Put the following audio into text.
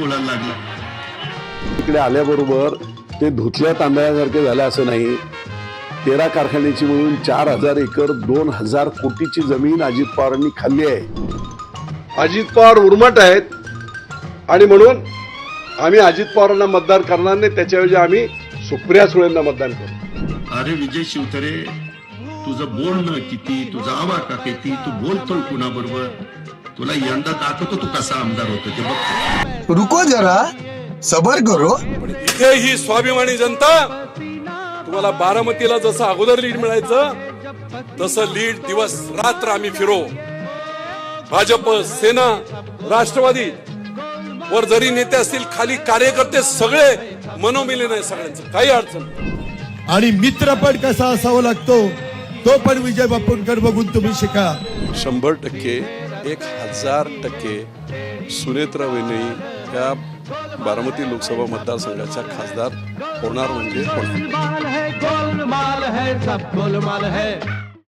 बोलायला लागला. इकडे आल्याबरोबर ते धुतल्या तांदळासारखे झालं असं नाही. तेरा कारखान्याची मिळून चार हजार एकर दोन हजार कोटीची जमीन अजित पवारांनी खाल्ली आहे. अजित पवार उर्मट आहेत. आणि म्हणून आम्ही अजित पवारांना मतदान करणार नाही. त्याच्याऐवजी आम्ही सुप्रिया सुळेंना मतदान करू. अरे विजय शिवतरे तुझं बोलणं किती तुझा आवाका किती तू बोलतोय कुणाबरोबर? तुला यंदा दाखवतो तू कसा आमदार होतो ते बघ. रुको जरा सबर करो. इथे ही स्वाभिमानी जनता तुम्हाला बारामतीला जसं अगोदर लीड मिळायचं तसं लीड दिवस रात्र आम्ही फिरो. भाजप सेना राष्ट्रवादी वर जरी नेते असतील खाली कार्यकर्ते सगळे मनोमिलन आहे सगळ्यांचं काही अडचण नाही. आणि मित्र पण कसा असावा लागतो? तो पण विजय बापूंकर बघून तुम्ही शिका. शंभर टक्के एक हजार टक्के सुनेत्रा वेनई या बारामती लोकसभा मतदारसंघाच्या खासदार होणार म्हणजे